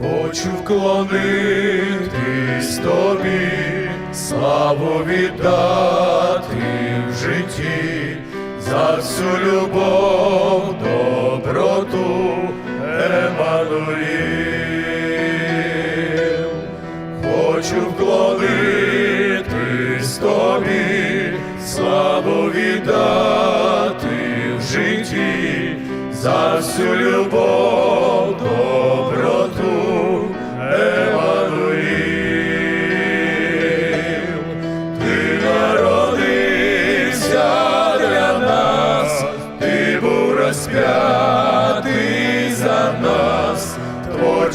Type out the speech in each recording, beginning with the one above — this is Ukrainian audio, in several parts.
хочу вклонитись тобі, славу віддати в житті, за всю любов, доброту, Еммануїл. Хочу вклонитись тобі, славу віддати в житті, за всю любов,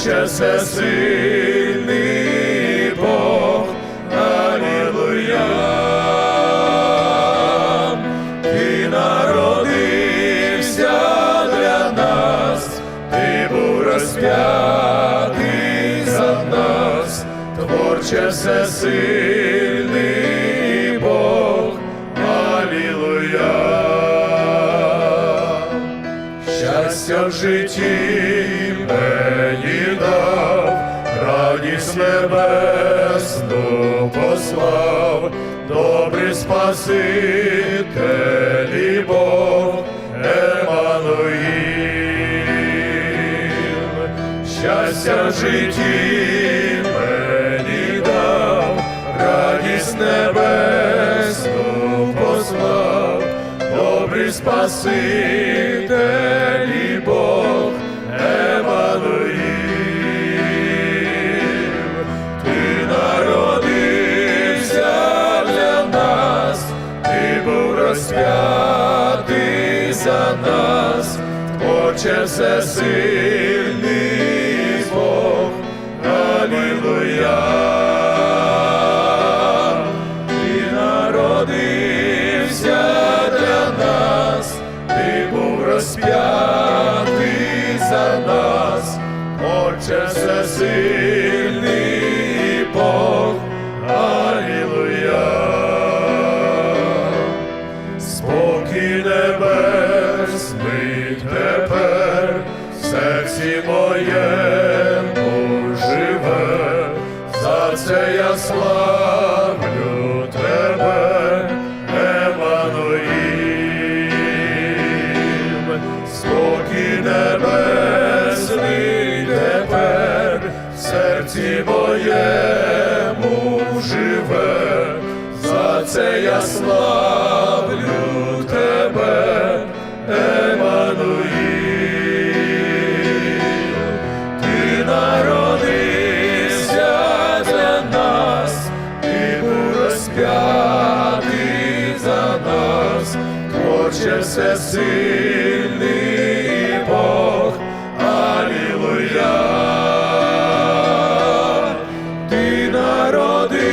Творче всесильний Бог, Алілуя. Ти народився для нас, ти був розп'ятий за нас, Творче всесильний Щастя в житті мені дав, радість небесну послав, добрий Спаситель і Бог, Еммануїл. Щастя в житті мені дав, радість небесну послав, добрий Спаситель нас, Отче всесильний Бог, Алілуя. Ти народився для нас, ти був розп'ятий за нас, Отче всесильний серці моєму живе, за це я славлю тебе, Еммануїл. Спокій небесний тепер в серці моєму живе, за це я славлю всесильний Бог, Алілуя. Ти народився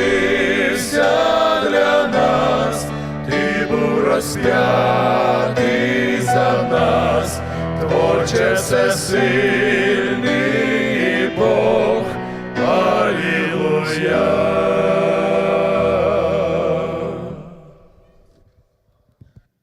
для нас, ти був розп'ятий за нас, Творче всесильний